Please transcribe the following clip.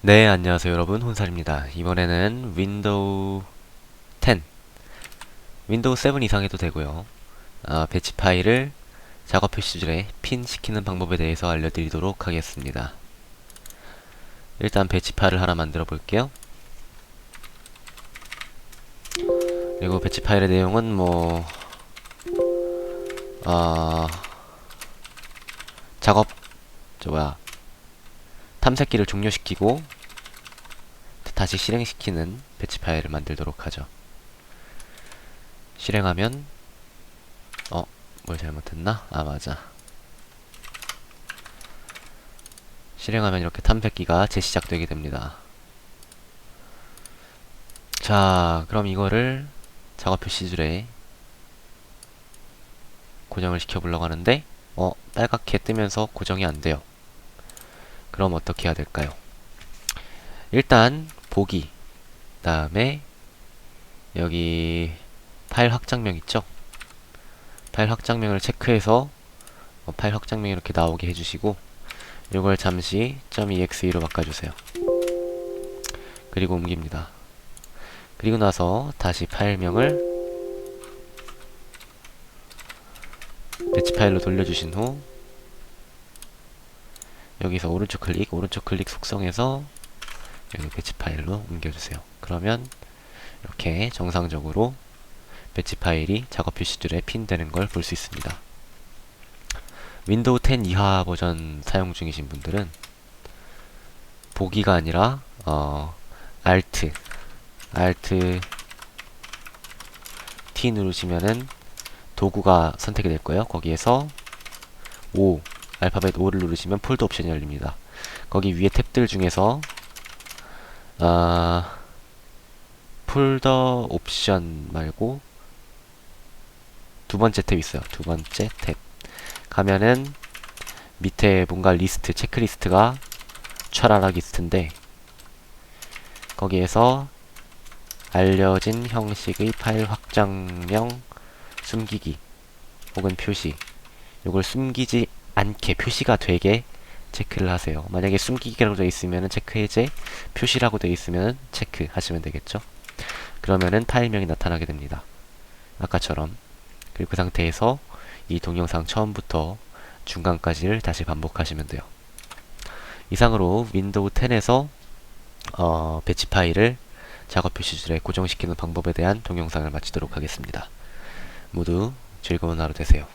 네, 안녕하세요 여러분. 혼살입니다. 이번에는 윈도우 10, 윈도우 7 이상해도 되고요. 아, 배치 파일을 작업 표시줄에 핀 시키는 방법에 대해서 알려드리도록 하겠습니다. 일단 배치 파일을 하나 만들어 볼게요. 그리고 배치 파일의 내용은 뭐, 아, 작업, 저 뭐야, 탐색기를 종료시키고 다시 실행시키는 배치 파일을 만들도록 하죠. 실행하면 어, 뭘 잘못했나? 아, 맞아. 실행하면 이렇게 탐색기가 재시작되게 됩니다. 자, 그럼 이거를 작업 표시줄에 고정을 시켜보려고 하는데 어, 빨갛게 뜨면서 고정이 안 돼요. 그럼 어떻게 해야 될까요? 일단 보기 다음에 여기 파일 확장명 있죠? 파일 확장명을 체크해서 어, 파일 확장명이 이렇게 나오게 해주시고 이걸 잠시 .exe로 바꿔주세요. 그리고 옮깁니다. 그리고 나서 다시 파일명을 배치 파일로 돌려주신 후 여기서 오른쪽 클릭, 오른쪽 클릭 속성에서 여기 배치 파일로 옮겨주세요. 그러면 이렇게 정상적으로 배치 파일이 작업 표시줄에 핀되는 걸 볼 수 있습니다. 윈도우 10 이하 버전 사용 중이신 분들은 보기가 아니라 어, Alt, Alt T 누르시면은 도구가 선택이 될 거예요. 거기에서 5 알파벳 5를 누르시면 폴더 옵션이 열립니다. 거기 위에 탭들 중에서 아, 폴더 옵션 말고 두 번째 탭 있어요. 두 번째 탭 가면은 밑에 뭔가 리스트 체크리스트가 촤라락 리스트인데 거기에서 알려진 형식의 파일 확장명 숨기기 혹은 표시 요걸 숨기지 않게 표시가 되게 체크를 하세요. 만약에 숨기기라고 되어 있으면 체크 해제, 표시라고 되어 있으면 체크 하시면 되겠죠. 그러면은 파일명이 나타나게 됩니다. 아까처럼. 그리고 그 상태에서 이 동영상 처음부터 중간까지를 다시 반복하시면 돼요. 이상으로 윈도우 10에서 어, 배치 파일을 작업 표시줄에 고정시키는 방법에 대한 동영상을 마치도록 하겠습니다. 모두 즐거운 하루 되세요.